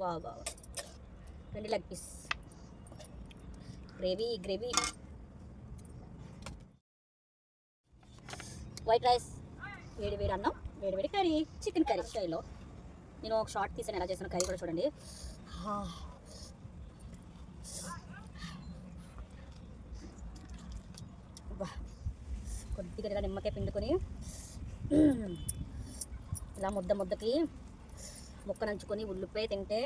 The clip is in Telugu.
వా వా రెండు leg piece. Gravy gravy. White rice. వేడి వేడి అన్నం వేడి వేడి కర్రీ. చికెన్ కర్రీ స్టైల్లో. నేను ఒక షార్ట్ తీసాను ఎలా చేసిన కర్రీ కూడా చూడండి. కొద్దిగా నిమ్మకాయ పిండుకొని ఇలా ముద్ద ముద్దకి ముక్క నంచుకొని ఉల్లిపాయ తింటే